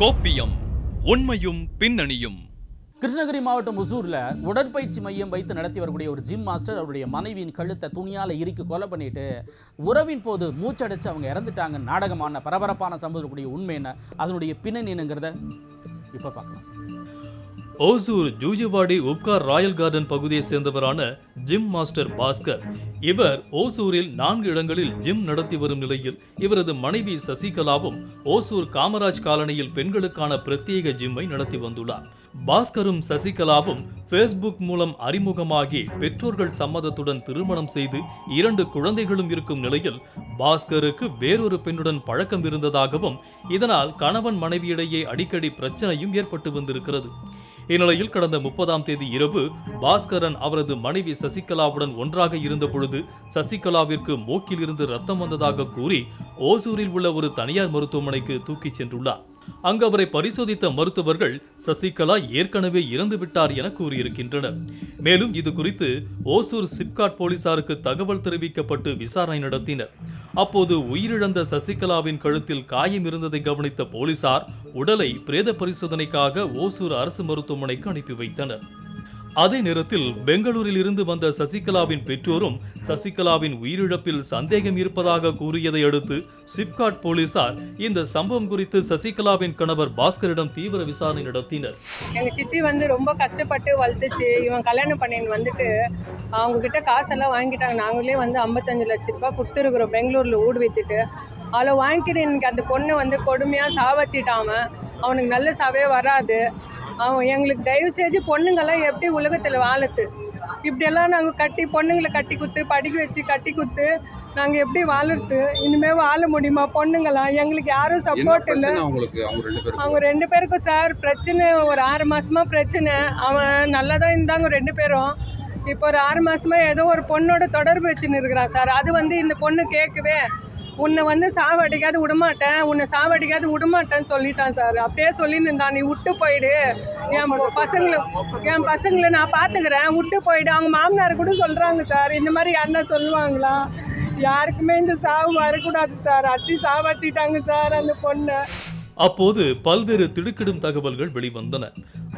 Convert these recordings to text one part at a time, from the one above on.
கோப்பியம் உண்மையும் பின்னணியும். கிருஷ்ணகிரி மாவட்டம் ஒசூரில் உடற்பயிற்சி மையம் வைத்து நடத்தி வரக்கூடிய ஒரு ஜிம் மாஸ்டர் அவருடைய மனைவியின் கழுத்தை துணியால் இறுக்கி கொலை பண்ணிட்டு உறவின் போது மூச்சடைச்சு அவங்க இறந்துட்டாங்க. நாடகமான பரபரப்பான சம்பவக்கூடிய உண்மை என்ன? அதனுடைய பின்னணி என்னங்கிறத இப்போ பார்க்கலாம். ஓசூர் ஜூஜிவாடி உப்கார் ராயல் கார்டன் பகுதியை சேர்ந்தவரான ஜிம் மாஸ்டர் பாஸ்கர். இவர் ஓசூரில் நான்கு இடங்களில் ஜிம் நடத்தி வரும் நிலையில் இவரது மனைவி சசிகலாவும் ஓசூர் காமராஜ் காலனியில் பெண்களுக்கான பிரத்யேக ஜிம்மை நடத்தி வந்துள்ளார். பாஸ்கரும் சசிகலாவும் ஃபேஸ்புக் மூலம் அறிமுகமாகி பெற்றோர்கள் சம்மதத்துடன் திருமணம் செய்து இரண்டு குழந்தைகளும் இருக்கும் நிலையில் பாஸ்கருக்கு வேறொரு பெண்ணுடன் பழக்கம் இருந்ததாகவும் இதனால் கணவன் மனைவியிடையே அடிக்கடி பிரச்சனையும் ஏற்பட்டு வந்திருக்கிறது. இந்நிலையில் கடந்த முப்பதாம் தேதி இரவு பாஸ்கரன் அவரது மனைவி சசிகலாவுடன் ஒன்றாக இருந்த பொழுது சசிகலாவிற்கு மூக்கில் இருந்து ரத்தம் வந்ததாக கூறி ஓசூரில் உள்ள ஒரு தனியார் மருத்துவமனைக்கு தூக்கிச் சென்றுள்ளார். அங்கு அவரை பரிசோதித்த மருத்துவர்கள் சசிகலா ஏற்கனவே இறந்துவிட்டார் என கூறியிருக்கின்றனர். மேலும் இது குறித்து ஓசூர் சிப்காட் போலீசாருக்கு தகவல் தெரிவிக்கப்பட்டு விசாரணை நடத்தினர். அப்போது உயிரிழந்த சசிகலாவின் கழுத்தில் காயம் இருந்ததை கவனித்த போலீசார் உடலை பிரேத பரிசோதனைக்காக ஓசூர் அரசு மருத்துவமனைக்கு அனுப்பி வைத்தனர். அதே நேரத்தில் பெங்களூரில் இருந்து வந்த சசிகலாவின் பெற்றோரும் சசிகலாவின் உயிரிழப்பில் சந்தேகம் இருப்பதாக கூறியதை அடுத்து சிப்காட் போலீசார் இந்த சம்பவம் குறித்து சசிகலாவின் கணவர் பாஸ்கரிடம் தீவிர விசாரணை நடத்தினர். எங்கள் சித்தி வந்து ரொம்ப கஷ்டப்பட்டு வளர்த்துச்சு. இவன் கல்யாணம் பண்ணின்னு வந்துட்டு அவங்க கிட்ட காசெல்லாம் வாங்கிட்டாங்க. நாங்களே வந்து ஐம்பத்தஞ்சு லட்ச ரூபாய் கொடுத்துருக்குறோம். பெங்களூரில் ஊடு வித்துட்டு. அதில் வாங்கிட்டு இன்னைக்கு அந்த பொண்ணை வந்து கொடுமையாக சாவச்சிட்டாம அவனுக்கு நல்ல சாவே வராது. அவன் எங்களுக்கு தயவு செஞ்சு பொண்ணுங்கெல்லாம் எப்படி உலகத்தில் வாழத்து? இப்படியெல்லாம் நாங்கள் கட்டி பொண்ணுங்களை கட்டி குத்து படிக்க வச்சு கட்டி குத்து நாங்கள் எப்படி வாழறது? இனிமேல் வாழ முடியுமா பொண்ணுங்களாம் எங்களுக்கு யாரும் சப்போர்ட் இல்லை. அவங்க ரெண்டு பேருக்கும்? சார் பிரச்சனை ஒரு ஆறு மாசமா பிரச்சனை. அவன் நல்லா தான் இருந்தாங்க ரெண்டு பேரும். இப்போ ஒரு ஆறு மாசமா ஏதோ ஒரு பொண்ணோட தொடர்பு வச்சுன்னு இருக்கிறான் சார். அது வந்து இந்த பொண்ணு கேட்கவே உன்னை வந்து சாவடிக்காது விடமாட்டேன் உன்னை சாவடிக்காது விடமாட்டேன்னு சொல்லிட்டான் சார். அப்படியே சொல்லியிருந்தான். நீ விட்டு போயிடு. என் பசங்களை என் பசங்களை நான் பார்த்துக்கிறேன். விட்டு போயிடு. அவங்க மாமனார் கூட சொல்கிறாங்க சார். இந்த மாதிரி யாருன்னா சொல்லுவாங்களா? யாருக்குமே இந்த சாவு வரக்கூடாது சார். அச்சு சாவடிச்சிட்டாங்க சார் அந்த பொண்ணை. அப்போது பல்வேறு திடுக்கிடும் தகவல்கள் வெளிவந்தன.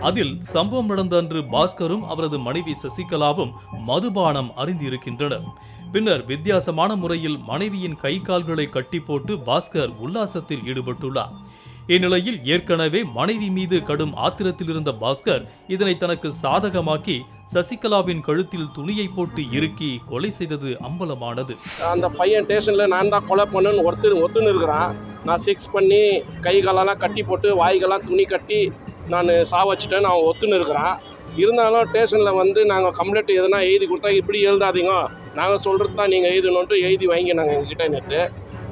அதில் சம்பவம் நடந்த அன்று பாஸ்கரும் அவரது மனைவி சசிகலாவும் மதுபானம் அறிந்திருக்கின்றனர். பின்னர் வித்தியாசமான முறையில் மனைவியின் கை கால்களை கட்டி போட்டு பாஸ்கர் உல்லாசத்தில் ஈடுபட்டுள்ளார். இந்நிலையில் ஏற்கனவே மனைவி மீது கடும் ஆத்திரத்தில் இருந்த பாஸ்கர் இதனை தனக்கு சாதகமாக்கி சசிகலாவின் கழுத்தில் துணியை போட்டு இறுக்கி கொலை செய்தது அம்பலமானது. அந்த பையன் ஸ்டேஷன்ல நான் தான் கொலை பண்ணுன்னு ஒருத்தர் ஒத்துன்னு இருக்கிறான். நான் சிக்ஸ் பண்ணி கை காலெல்லாம் கட்டி போட்டு வாய்கெல்லாம் துணி கட்டி நான் சாவச்சிட்டேன் அவன் ஒத்துன்னு இருக்கிறான். இருந்தாலும் ஸ்டேஷனில் வந்து நாங்கள் கம்ப்ளைண்ட் எதுனா எழுதி கொடுத்தா இப்படி எழுதாதீங்க. நாங்கள் சொல்கிறது தான் நீங்கள் எழுதணுன்ட்டு எழுதி வாங்கினாங்க எங்ககிட்ட நேற்று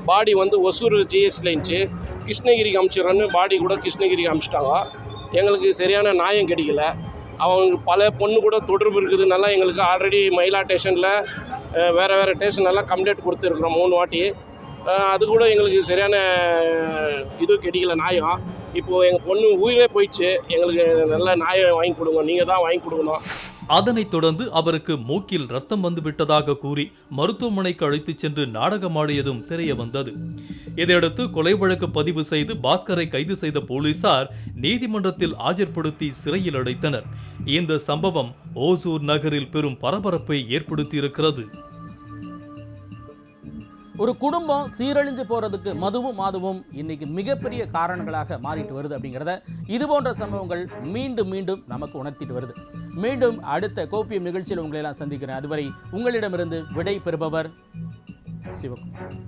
பாடி வந்து ஒசூர் ஜிஎஸ்சியில் இருந்துச்சு. கிருஷ்ணகிரிக்கு அமுச்சிடுறேன்னு பாடி கூட கிருஷ்ணகிரிக்கு அமுச்சிட்டாங்க. எங்களுக்கு சரியான நியாயம் கிடைக்கல. அவங்க பல பொண்ணு கூட தொடர்பு இருக்குதுனால எங்களுக்கு ஆல்ரெடி மயிலா ஸ்டேஷனில் வேறு வேறு ஸ்டேஷனெல்லாம் கம்ப்ளைண்ட் கொடுத்துருக்குறோம் மூணு வாட்டி. அது கூட எங்களுக்கு சரியான இது கிடைக்கல நியாயம். இப்போது எங்கள் பொண்ணு உயிரே போயிடுச்சு. எங்களுக்கு நல்ல நியாயம் வாங்கி கொடுங்க. நீங்கள் தான் வாங்கி கொடுக்கணும். அதனைத் தொடர்ந்து அவருக்கு மூக்கில் ரத்தம் வந்து விட்டதாக கூறி மருத்துவமனைக்கு அழைத்துச் சென்று நாடகமாடியதும் தெரிய வந்தது. இதையடுத்து கொலை வழக்கு பதிவு செய்து பாஸ்கரை கைது செய்த போலீசார் நீதிமன்றத்தில் ஆஜர்படுத்தி சிறையில் அடைத்தனர். இந்த சம்பவம் ஓசூர் நகரில் பெரும் பரபரப்பை ஏற்படுத்தியிருக்கிறது. ஒரு குடும்பம் சீரழிஞ்சு போகிறதுக்கு மதுவும் மாதுவும் இன்னைக்கு மிகப்பெரிய காரணங்களாக மாறிட்டு வருது அப்படிங்கிறத இது போன்ற சம்பவங்கள் மீண்டும் மீண்டும் நமக்கு உணர்த்திட்டு வருது. மீண்டும் அடுத்த கோப்பியம் நிகழ்ச்சியில் உங்களை எல்லாம் சந்திக்கிறேன். அதுவரை உங்களிடமிருந்து விடை பெறுபவர் சிவகுமார்.